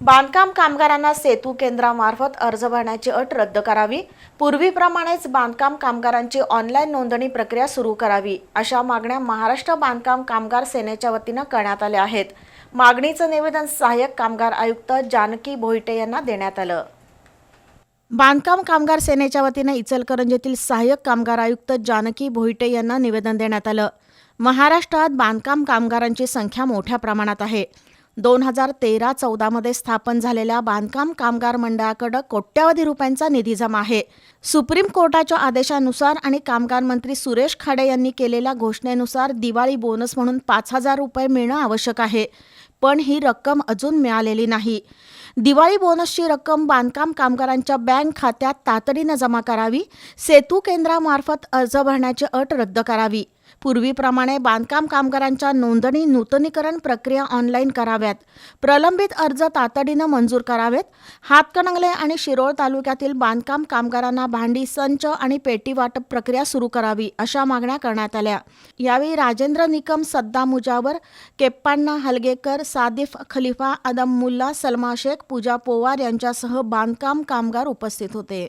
बांधकाम कामगारांना सेतू केंद्रामार्फत अर्ज भरण्याची अट रद्द करावी. पूर्वीप्रमाणेच बांधकाम कामगारांची ऑनलाईन नोंदणी प्रक्रिया सुरू करावी अशा मागण्या महाराष्ट्र बांधकाम कामगार सेनेच्या वतीनं करण्यात आल्या आहेत. मागणीचं निवेदन सहाय्यक कामगार आयुक्त जानकी भोईटे यांना देण्यात आलं. बांधकाम कामगार सेनेच्या वतीनं इचलकरंजीतील सहाय्यक कामगार आयुक्त जानकी भोईटे यांना निवेदन देण्यात आलं. महाराष्ट्रात बांधकाम कामगारांची संख्या मोठ्या प्रमाणात आहे. दोन हजार तेरा चौदामध्ये स्थापन झालेल्या बांधकाम कामगार मंडळाकडं कोट्यावधी रुपयांचा निधी जमा आहे. सुप्रीम कोर्टाच्या आदेशानुसार आणि कामगार मंत्री सुरेश खाडे यांनी केलेल्या घोषणेनुसार दिवाळी बोनस म्हणून पाच हजार रुपये मिळणं आवश्यक आहे पण ही रक्कम अजून मिळालेली नाही. दिवाळी बोनसची रक्कम बांधकाम कामगारांच्या बँक खात्यात तातडीनं जमा करावी सेतू केंद्रामार्फत अर्ज भरण्याची अट रद्द करावी. पूर्वीप्रमाणे बांधकाम कामगारांच्या नोंदणी नूतनीकरण प्रक्रिया ऑनलाईन कराव्यात. प्रलंबित अर्ज तातडीनं मंजूर करावेत. हातकणंगले आणि शिरोळ तालुक्यातील बांधकाम कामगारांना भांडी संच आणि पेटी वाटप प्रक्रिया सुरू करावी अशा मागण्या करण्यात आल्या. यावेळी राजेंद्र निकम सद्दा मुजावर केप्पाण्णा हलगेकर सादिफ खलिफा अदम मुल्ला सलमा शेख पूजा पोवार यांच्यासह बांधकाम कामगार उपस्थित होते.